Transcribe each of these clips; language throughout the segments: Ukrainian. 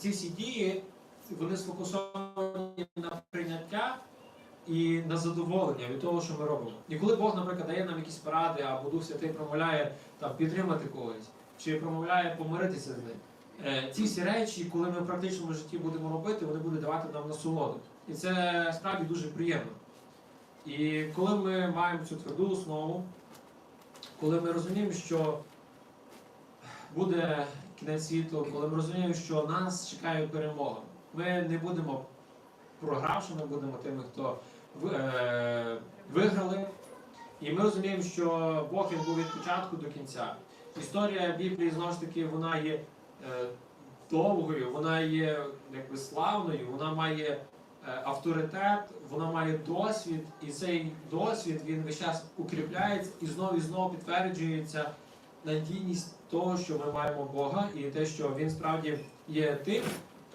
ці всі дії вони сфокусовані на прийняття і на задоволення від того, що ми робимо. І коли Бог, наприклад, дає нам якісь поради, або Дух Святий промовляє там підтримати когось, чи промовляє помиритися з ним. Е, Ці всі речі, коли ми в практичному житті будемо робити, вони будуть давати нам насолоду. І це справді дуже приємно. І коли ми маємо цю тверду основу, коли ми розуміємо, що буде кінець світу, коли ми розуміємо, що нас чекає перемога, ми не будемо програвшими, будемо тими, хто е, виграли. І ми розуміємо, що Бог він був від початку до кінця. Історія Біблії знову ж таки вона є е, довгою, вона є якби славною, вона має е, авторитет, вона має досвід, і цей досвід він весь час укріпляється і знову і знову підтверджується надійність того, що ми маємо Бога, і те, що він справді є тим,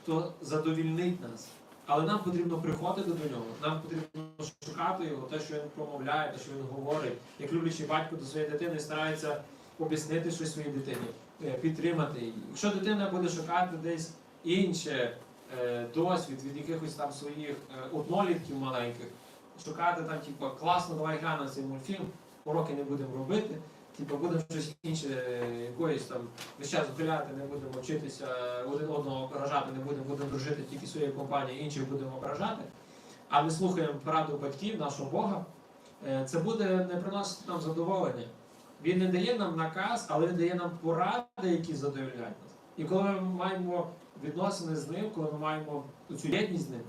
хто задовільнить нас. Але нам потрібно приходити до нього, нам потрібно шукати його, те, що він промовляє, те, що він говорить, як люблячий батько до своєї дитини старається об'яснити щось своїй дитині, е, підтримати її. Якщо дитина буде шукати десь інше е, досвід від якихось там своїх е, однолітків маленьких, шукати там, типу, класно, давай глянемо цей мультфільм, уроки не будемо робити. Типу, будемо щось інше, якоїсь там весь час гуляти, не будемо вчитися один одного ображати, не будемо, будемо дружити тільки своєю компанією, інших будемо ображати. А ми слухаємо пораду батьків, нашого Бога. Е, Це буде не приносити нам задоволення. Він не дає нам наказ, але він дає нам поради, які задовольняють нас. І коли ми маємо відносини з ним, коли ми маємо цю єдність з ним,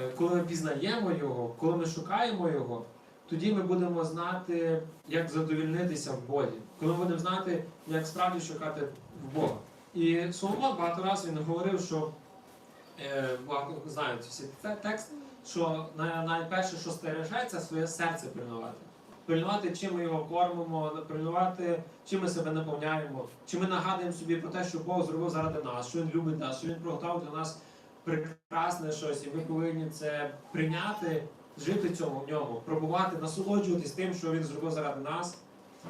е, коли ми пізнаємо його, коли ми шукаємо його, тоді ми будемо знати, як задовільнитися в Боді. Коли ми будемо знати, як справді шукати в Бога. І Соломон багато разів він говорив, що е, знають всі те- текст, що найперше, що стережеться, своє серце пильнувати. Пильнувати, чим ми його кормимо, пильнувати, чим ми себе наповняємо, чи ми нагадуємо собі про те, що Бог зробив заради нас, що Він любить нас, що Він приготував для нас прекрасне щось, і ми повинні це прийняти, жити цьому в ньому, пробувати, насолоджуватись тим, що він зробив заради нас,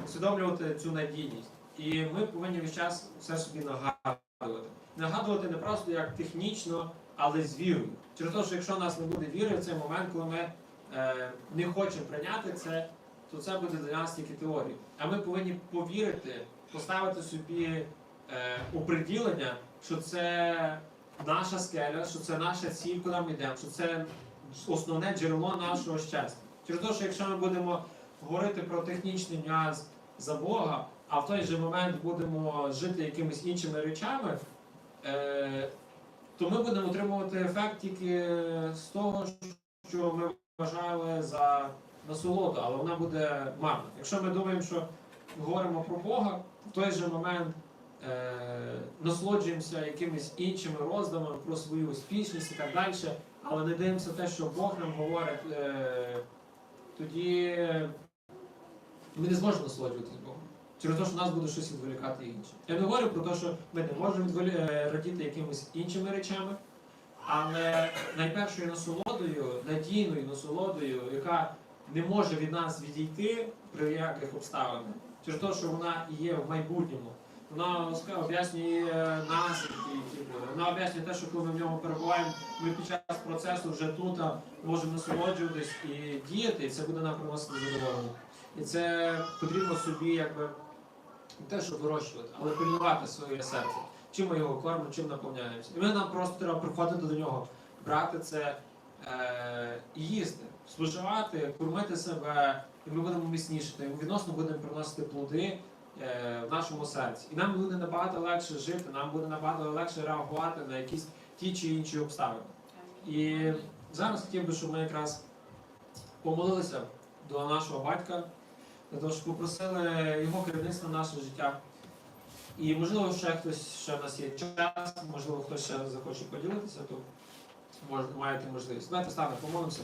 усвідомлювати цю надійність. І ми повинні весь час все собі нагадувати. Нагадувати не просто як технічно, але з вірою. Через те, що якщо у нас не буде віри в цей момент, коли ми е, не хочемо прийняти це, то це буде для нас тільки теорія. А ми повинні повірити, поставити собі е, оприділення, що це наша скеля, що це наша ціль, куди ми йдемо, що це основне джерело нашого щастя. Через те, що якщо ми будемо говорити про технічний нюанс за Бога, а в той же момент будемо жити якимись іншими речами, е, то ми будемо отримувати ефект тільки з того, що ми вважали за насолоду, але вона буде марна. Якщо ми думаємо, що говоримо про Бога, в той же момент насолоджуємося якимись іншими роздумами про свою успішність і так далі, але не дивимося те, що Бог нам говорить, е, тоді ми не зможемо насолоджуватись Богом. Через те, що нас буде щось відволікати інше. Я не говорю про те, що ми не можемо е, радіти якимись іншими речами, але найпершою насолодою, надійною насолодою, яка не може від нас відійти при яких обставинах, через те, що вона є в майбутньому. Вона об'яснює наслідки, які будуть. Вона об'яснює те, що коли ми в ньому перебуваємо, ми під час процесу вже тут можемо насолоджуватись і діяти, і це буде нам приносити задоволення. І це потрібно собі якби не те, щоб вирощувати, але пильнувати своє серце. Чим ми його кормимо, чим наповняємося. І ми нам просто треба приходити до нього, брати це е, і їсти, споживати, кормити себе, і ми будемо міцнішити, відносно будемо приносити плоди е, в нашому серці. І нам буде набагато легше жити, нам буде набагато легше реагувати на якісь ті чи інші обставини. І зараз хотів би, щоб ми якраз помолилися до нашого батька, для того, щоб попросили його керівництва на наше життя. І можливо, ще хтось ще в нас є час, можливо, хтось ще захоче поділитися, то маєте можливість. Давайте станемо, помолимося.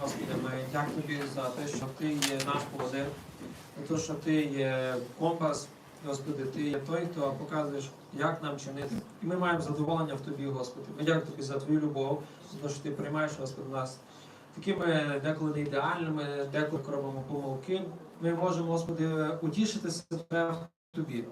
Господи, ми дякую тобі за те, що ти є наш поводир, за те, що ти є компас, Господи, ти є той, хто показуєш, як нам чинити. І ми маємо задоволення в тобі, Господи. Ми дякую тобі за твою любов, за те, що ти приймаєш, Господи, нас такими деколи не ідеальними, деколи робимо помилки. Ми можемо, Господи, утішити себе в тобі.